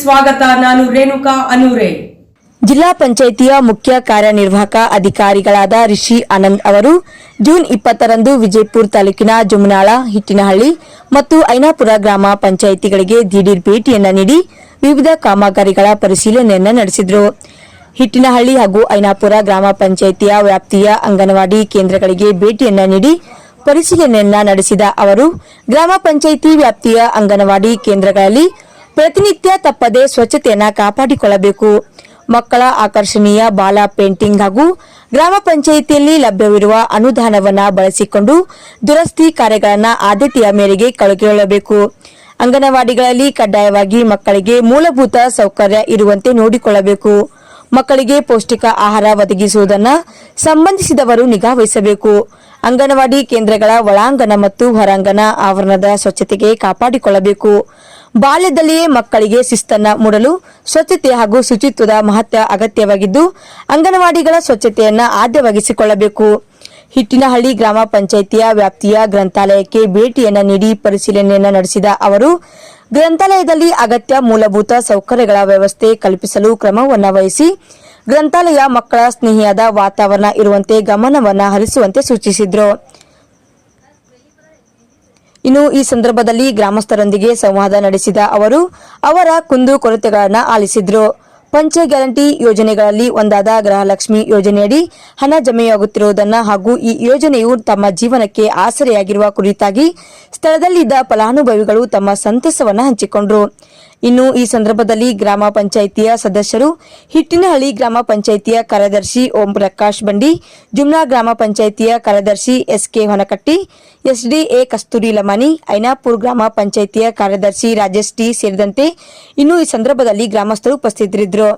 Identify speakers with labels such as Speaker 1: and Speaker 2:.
Speaker 1: ಸ್ವಾಗತ, ನಾನು ರೇಣುಕಾ ಅನೂರೆ.
Speaker 2: ಜಿಲ್ಲಾ ಪಂಚಾಯಿತಿಯ ಮುಖ್ಯ ಕಾರ್ಯನಿರ್ವಾಹಕ ಅಧಿಕಾರಿಗಳಾದ ರಿಷಿ ಆನಂದ್ ಅವರು ಜೂನ್ ಇಪ್ಪತ್ತರಂದು ವಿಜಯಪುರ ತಾಲೂಕಿನ ಜುಮನಾಳ, ಹಿಟ್ಟಿನಹಳ್ಳಿ ಮತ್ತು ಐನಾಪುರ ಗ್ರಾಮ ಪಂಚಾಯಿತಿಗಳಿಗೆ ದಿಢೀರ್ ಭೇಟಿಯನ್ನು ನೀಡಿ ವಿವಿಧ ಕಾಮಗಾರಿಗಳ ಪರಿಶೀಲನೆಯನ್ನು ನಡೆಸಿದರು. ಹಿಟ್ಟಿನಹಳ್ಳಿ ಹಾಗೂ ಐನಾಪುರ ಗ್ರಾಮ ಪಂಚಾಯಿತಿಯ ವ್ಯಾಪ್ತಿಯ ಅಂಗನವಾಡಿ ಕೇಂದ್ರಗಳಿಗೆ ಭೇಟಿಯನ್ನು ನೀಡಿ ಪರಿಶೀಲನೆಯನ್ನ ನಡೆಸಿದ ಅವರು, ಗ್ರಾಮ ಪಂಚಾಯಿತಿ ವ್ಯಾಪ್ತಿಯ ಅಂಗನವಾಡಿ ಕೇಂದ್ರಗಳಲ್ಲಿ ಪ್ರತಿನಿತ್ಯ ತಪ್ಪದೆ ಸ್ವಚ್ಛತೆಯನ್ನ ಕಾಪಾಡಿಕೊಳ್ಳಬೇಕು. ಮಕ್ಕಳ ಆಕರ್ಷಣೀಯ ಬಾಲ ಪೇಂಟಿಂಗ್ ಹಾಗೂ ಗ್ರಾಮ ಪಂಚಾಯಿತಿಯಲ್ಲಿ ಲಭ್ಯವಿರುವ ಅನುದಾನವನ್ನ ಬಳಸಿಕೊಂಡು ದುರಸ್ತಿ ಕಾರ್ಯಗಳನ್ನು ಆದ್ಯತೆಯ ಮೇರೆಗೆ ಕೈಗೊಳ್ಳಬೇಕು ಅಂಗನವಾಡಿಗಳಲ್ಲಿ ಕಡ್ಡಾಯವಾಗಿ ಮಕ್ಕಳಿಗೆ ಮೂಲಭೂತ ಸೌಕರ್ಯ ಇರುವಂತೆ ನೋಡಿಕೊಳ್ಳಬೇಕು. ಮಕ್ಕಳಿಗೆ ಪೌಷ್ಟಿಕ ಆಹಾರ ಒದಗಿಸುವುದನ್ನು ಸಂಬಂಧಿಸಿದವರು ನಿಗಾ ವಹಿಸಬೇಕು. ಅಂಗನವಾಡಿ ಕೇಂದ್ರಗಳ ಒಳಾಂಗಣ ಮತ್ತು ಹೊರಾಂಗಣ ಆವರಣದ ಸ್ವಚ್ಛತೆಗೆ ಕಾಪಾಡಿಕೊಳ್ಳಬೇಕು. ಬಾಲ್ಯದಲ್ಲಿಯೇ ಮಕ್ಕಳಿಗೆ ಶಿಸ್ತನ್ನು ಮೂಡಲು ಸ್ವಚ್ಛತೆ ಹಾಗೂ ಶುಚಿತ್ವದ ಮಹತ್ವ ಅಗತ್ಯವಾಗಿದ್ದು, ಅಂಗನವಾಡಿಗಳ ಸ್ವಚ್ಛತೆಯನ್ನ ಆದ್ಯವಾಗಿಸಿಕೊಳ್ಳಬೇಕು. ಹಿಟ್ಟಿನಹಳ್ಳಿ ಗ್ರಾಮ ಪಂಚಾಯಿತಿಯ ವ್ಯಾಪ್ತಿಯ ಗ್ರಂಥಾಲಯಕ್ಕೆ ಭೇಟಿಯನ್ನು ನೀಡಿ ಪರಿಶೀಲನೆಯನ್ನು ನಡೆಸಿದ ಅವರು, ಗ್ರಂಥಾಲಯದಲ್ಲಿ ಅಗತ್ಯ ಮೂಲಭೂತ ಸೌಕರ್ಯಗಳ ವ್ಯವಸ್ಥೆ ಕಲ್ಪಿಸಲು ಕ್ರಮವನ್ನು ವಹಿಸಿ, ಗ್ರಂಥಾಲಯ ಮಕ್ಕಳ ಸ್ನೇಹಿಯಾದ ವಾತಾವರಣ ಇರುವಂತೆ ಗಮನವನ್ನ ಹರಿಸುವಂತೆ ಸೂಚಿಸಿದರು. ಇನ್ನು ಈ ಸಂದರ್ಭದಲ್ಲಿ ಗ್ರಾಮಸ್ಥರೊಂದಿಗೆ ಸಂವಾದ ನಡೆಸಿದ ಅವರು, ಅವರ ಕುಂದು ಕೊರತೆಗಳನ್ನು ಆಲಿಸಿದ್ರು. ಪಂಚ ಗ್ಯಾರಂಟಿ ಯೋಜನೆಗಳಲ್ಲಿ ಒಂದಾದ ಗೃಹಲಕ್ಷ್ಮಿ ಯೋಜನೆಯಡಿ ಹಣ ಜಮೆಯಾಗುತ್ತಿರುವುದನ್ನು ಹಾಗೂ ಈ ಯೋಜನೆಯು ತಮ್ಮ ಜೀವನಕ್ಕೆ ಆಸರೆಯಾಗಿರುವ ಕುರಿತಾಗಿ ಸ್ಥಳದಲ್ಲಿದ್ದ ಫಲಾನುಭವಿಗಳು ತಮ್ಮ ಸಂತಸವನ್ನು ಹಂಚಿಕೊಂಡರು. ಇನ್ನು ಈ ಸಂದರ್ಭದಲ್ಲಿ ಗ್ರಾಮ ಪಂಚಾಯಿತಿಯ ಸದಸ್ಯರು ಹಿಟ್ಟಿನಹಳ್ಳಿ ಗ್ರಾಮ ಪಂಚಾಯಿತಿಯ ಕಾರ್ಯದರ್ಶಿ ಓಂ ಪ್ರಕಾಶ್ ಬಂಡಿ, ಜುಮ್ನಾ ಗ್ರಾಮ ಪಂಚಾಯಿತಿಯ ಕಾರ್ಯದರ್ಶಿ ಎಸ್ಕೆ ಹೊನಕಟ್ಟಿ ಎಸ್ಡಿಎ ಕಸ್ತೂರಿ ಲಮಾನಿ ಐನಾಪುರ್ ಗ್ರಾಮ ಪಂಚಾಯಿತಿಯ ಕಾರ್ಯದರ್ಶಿ ರಾಜೇಶ್ ಟಿ ಸೇರಿದಂತೆ ಇನ್ನು ಈ ಸಂದರ್ಭದಲ್ಲಿ ಗ್ರಾಮಸ್ಥರು ಉಪಸ್ಥಿತರಿದ್ದರು.